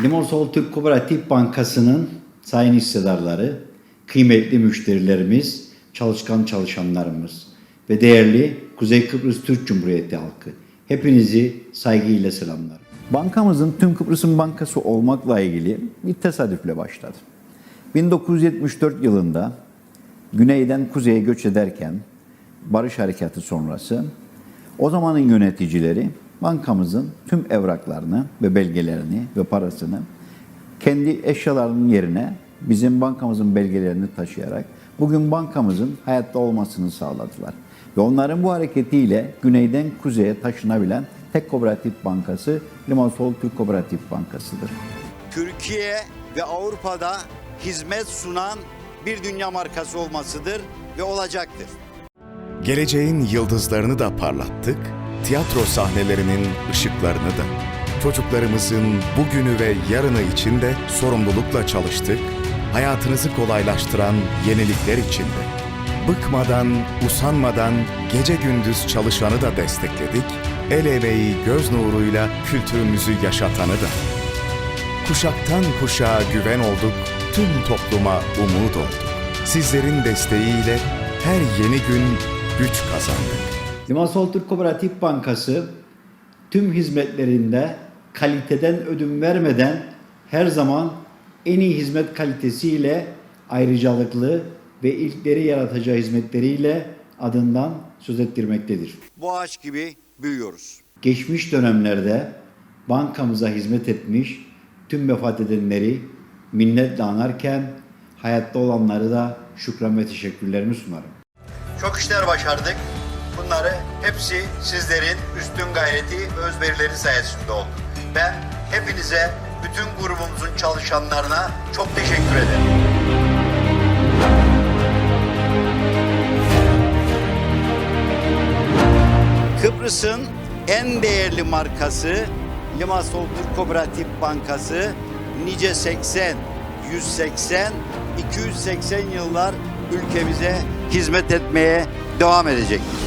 Limassol Türk Kooperatif Bankası'nın sayın hissedarları, kıymetli müşterilerimiz, çalışkan çalışanlarımız ve değerli Kuzey Kıbrıs Türk Cumhuriyeti halkı. Hepinizi saygıyla selamlar. Bankamızın tüm Kıbrıs'ın bankası olmakla ilgili bir tesadüfle başladı. 1974 yılında güneyden kuzeye göç ederken Barış Harekatı sonrası o zamanın yöneticileri bankamızın tüm evraklarını ve belgelerini ve parasını kendi eşyalarının yerine bizim bankamızın belgelerini taşıyarak bugün bankamızın hayatta olmasını sağladılar. Ve onların bu hareketiyle güneyden kuzeye taşınabilen tek kooperatif bankası Limassol Türk Kooperatif Bankası'dır. Türkiye ve Avrupa'da hizmet sunan bir dünya markası olmasıdır ve olacaktır. Geleceğin yıldızlarını da parlattık, tiyatro sahnelerinin ışıklarını da. Çocuklarımızın bugünü ve yarını için de sorumlulukla çalıştık, hayatınızı kolaylaştıran yenilikler içinde. Bıkmadan, usanmadan gece gündüz çalışanı da destekledik, el emeği göz nuruyla kültürümüzü yaşatanı da. Kuşaktan kuşağa güven olduk, tüm topluma umut olduk. Sizlerin desteğiyle her yeni gün güç kazandık. Limassol Türk Kooperatif Bankası tüm hizmetlerinde kaliteden ödün vermeden her zaman en iyi hizmet kalitesiyle ayrıcalıklı ve ilkleri yaratacağı hizmetleriyle adından söz ettirmektedir. Bu ağaç gibi büyüyoruz. Geçmiş dönemlerde bankamıza hizmet etmiş tüm vefat edenleri minnetle anarken hayatta olanları da şükran ve teşekkürlerimi sunarım. Çok işler başardık. Bunları hepsi sizlerin üstün gayreti ve özverileri sayesinde oldu. Ben hepinize, bütün grubumuzun çalışanlarına çok teşekkür ederim. Kıbrıs'ın en değerli markası Limassol Türk Kooperatif Bankası nice 80, 180, 280 yıllar ülkemize hizmet etmeye devam edecektir.